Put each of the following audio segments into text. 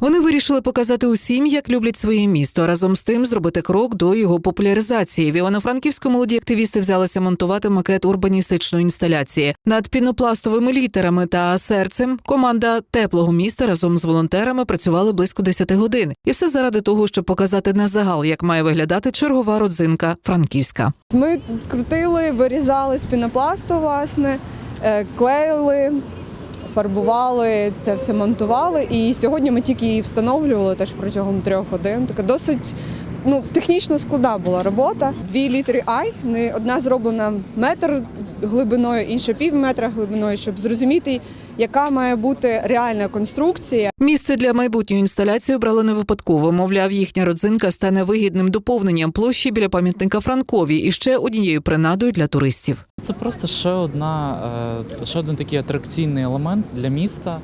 Вони вирішили показати усім, як люблять своє місто, а разом з тим зробити крок до його популяризації. В Івано-Франківську молоді активісти взялися монтувати макет урбаністичної інсталяції над пінопластовими літерами та серцем. Команда теплого міста разом з волонтерами працювали близько 10 годин, і все заради того, щоб показати на загал, як має виглядати чергова родзинка Франківська. Ми крутили, вирізали з пінопласту, власне, е, клеїли, фарбували, це все монтували. І сьогодні ми тільки її встановлювали теж протягом трьох годин. Така досить ну, технічно складна була робота. Дві літери I, не- одна зроблена метр глибиною, інша пів метра глибиною, щоб зрозуміти, яка має бути реальна конструкція. Місце для майбутньої інсталяції обрали не випадково. Мовляв, їхня родзинка стане вигідним доповненням площі біля пам'ятника Франкові і ще однією принадою для туристів. Це просто ще одна, е, ще один такий атракційний елемент для міста.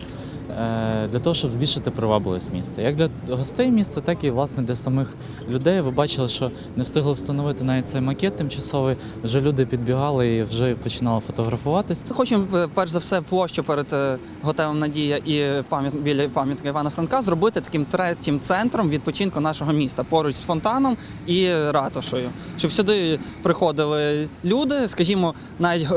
Е, Для того, щоб збільшити привабливість міста. Як для гостей міста, так і власне для самих людей. Ви бачили, що не встигли встановити навіть цей макет тимчасовий. Вже люди підбігали і вже починали фотографуватись. Хочемо е, перш за все площу перед е, готелем Надія і пам'ят біля пам'ятника Івана Франка зробити таким третім центром відпочинку нашого міста поруч з фонтаном і ратушею, щоб сюди приходили люди, скажімо, навіть.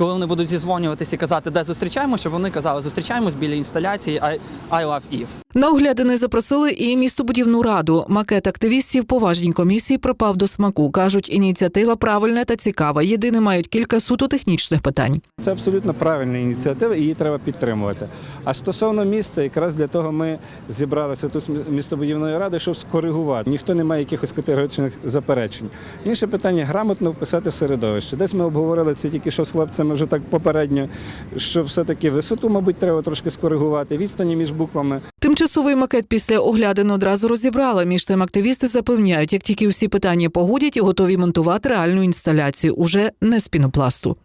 Коли вони будуть зізвонюватися і казати, де зустрічаємо, щоб вони казали, зустрічаємось біля інсталяції I, I Love Eve. На оглядини запросили і містобудівну раду. Макет активістів поважній комісії припав до смаку. кажуть, ініціатива правильна та цікава. Єдине мають кілька суто технічних питань. Це абсолютно правильна ініціатива, і її треба підтримувати. А стосовно міста, якраз для того ми зібралися тут з містобудівної ради, щоб скоригувати. Ніхто не має якихось категоричних заперечень. Інше питання грамотно вписати в середовище. Десь ми обговорили це тільки що з хлопцями вже так попередньо, що все-таки висоту, мабуть, треба трошки скоригувати, відстані між буквами. Тимчасовий макет після оглядин одразу розібрали. Між тим активісти запевняють, як тільки усі питання погодять, і готові монтувати реальну інсталяцію уже не з пінопласту.